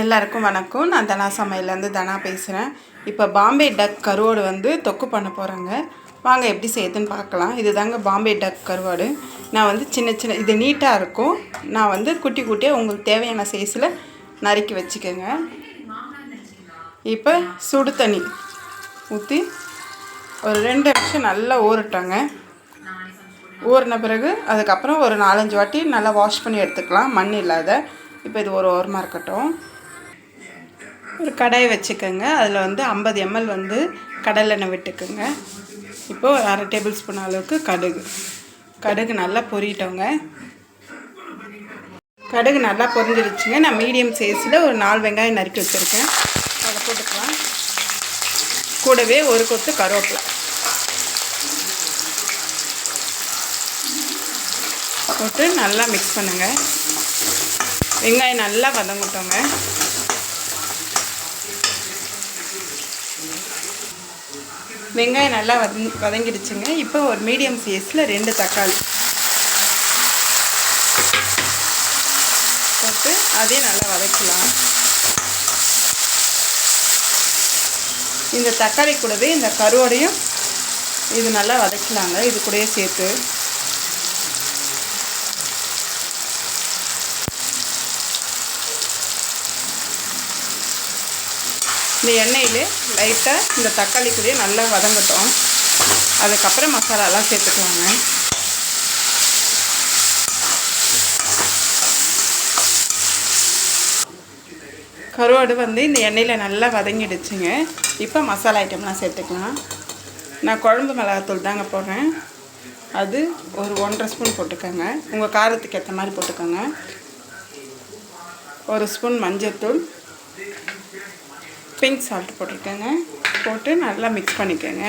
எல்லாருக்கும் வணக்கம். நான் தனா சமையல்லேருந்து தனா பேசுகிறேன் இப்போ பாம்பே டக் கருவாடு வந்து தொக்கு பண்ண போகிறேங்க வாங்க எப்படி செய்யுதுன்னு பார்க்கலாம். இது தாங்க பாம்பே டக் கருவாடு. நான் வந்து சின்ன சின்ன இது நீட்டாக இருக்கும். நான் வந்து குட்டி குட்டியாக உங்களுக்கு தேவையான சைஸில் நறுக்கி வச்சுக்கோங்க. இப்போ சுடு தண்ணி ஊற்றி ஒரு ரெண்டு நிமிஷம் நல்லா ஊறட்டாங்க. ஊறின பிறகு அதுக்கப்புறம் ஒரு நாலஞ்சு வாட்டி நல்லா வாஷ் பண்ணி எடுத்துக்கலாம். மண் இல்லாத. இப்போ இது ஒரு ஓரமாக இருக்கட்டும். ஒரு கடாய் வச்சுக்கோங்க. அதில் வந்து ஐம்பது எம்எல் வந்து கடலெண்ணெய் விட்டுக்குங்க. இப்போது ஒரு அரை டேபிள் ஸ்பூன் அளவுக்கு கடுகு. கடுகு நல்லா பொரியட்டோங்க கடுகு நல்லா பொரிஞ்சிருச்சுங்க. நான் மீடியம் சைஸில் ஒரு நாலு வெங்காயம் நறுக்கி வச்சுருக்கேன். அதை போட்டுக்கலாம். கூடவே ஒரு கொத்து கருவேப்பிலை. போட்டு நல்லா மிக்ஸ் பண்ணுங்கள் வெங்காயம் நல்லா வதங்கிட்டோங்க. வெங்காயம் நல்லா வதங் வதங்கிடுச்சுங்க. இப்போ ஒரு மீடியம் சைஸில் ரெண்டு தக்காளி. போட்டு அதையும் நல்லா வதக்கலாம். இந்த தக்காளி கூடவே இந்த கருவோடையும் இது நல்லா வதக்கலாங்க. இது கூடயே சேர்த்து. இந்த எண்ணெயில் லைட்டாக இந்த தக்காளி கூடயே நல்லா வதங்கட்டும். அதுக்கப்புறம் மசாலாலாம் சேர்த்துக்குவாங்க கருவாடு வந்து இந்த எண்ணெயில் நல்லா வதங்கிடுச்சுங்க. இப்போ மசாலா ஐட்டம்லாம் சேர்த்துக்கலாம். நான் குழம்பு மிளகாத்தூள் தாங்க போடுறேன். அது ஒரு ஒன்றரை ஸ்பூன் போட்டுக்கோங்க. உங்கள் காரத்துக்கு ஏற்ற மாதிரி போட்டுக்கோங்க. ஒரு ஸ்பூன் மஞ்சத்தூள். பிங்க் சால்ட் போட்டிருக்கேங்க. போட்டு நல்லா மிக்ஸ் பண்ணிக்கோங்க.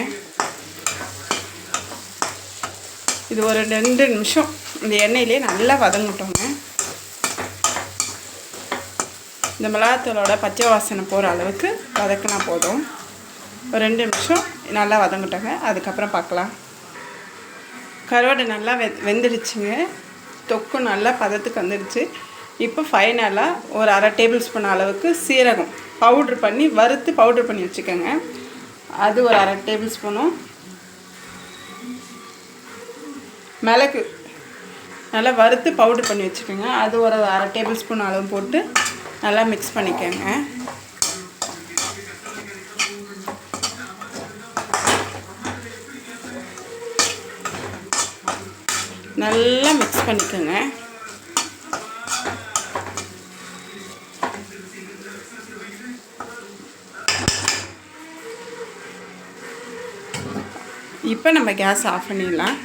இது ஒரு ரெண்டு நிமிஷம். இந்த எண்ணெயிலே நல்லா வதங்கிட்டோங்க. இந்த மிளகாத்தூளோட பச்சை வாசனை போகிற அளவுக்கு வதக்கினா போதும். ஒரு ரெண்டு நிமிஷம் நல்லா வதங்கட்டோங்க. அதுக்கப்புறம் பார்க்கலாம். கருவாடு நல்லா வெ வெந்துடுச்சுங்க. தொக்கு நல்லா பதத்துக்கு வந்துடுச்சு. இப்போ ஃபைனலாக ஒரு அரை டேபிள் ஸ்பூன் அளவுக்கு சீரகம் பவுட்ரு பண்ணி வறுத்து பவுட்ரு பண்ணி வச்சுக்கோங்க. அது ஒரு அரை டேபிள் ஸ்பூனும் மிளகு நல்லா வறுத்து பவுட்ரு பண்ணி வச்சுக்கோங்க. அது ஒரு அரை டேபிள் ஸ்பூன் அளவு போட்டு நல்லா மிக்ஸ் பண்ணிக்கோங்க. நல்லா மிக்ஸ் பண்ணிக்கோங்க. இப்போ நம்ம கேஸ் ஆஃப் பண்ணிடலாம்.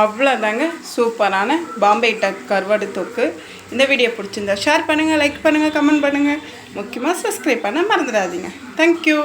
அவ்வளோதாங்க சூப்பரான பாம்பே டக் கருவாடு தொக்கு. இந்த வீடியோ பிடிச்சிருந்தா ஷேர் பண்ணுங்கள் லைக் பண்ணுங்கள் கமெண்ட் பண்ணுங்கள் முக்கியமாக சப்ஸ்கிரைப் பண்ண மறந்துடாதீங்க. தேங்க்யூ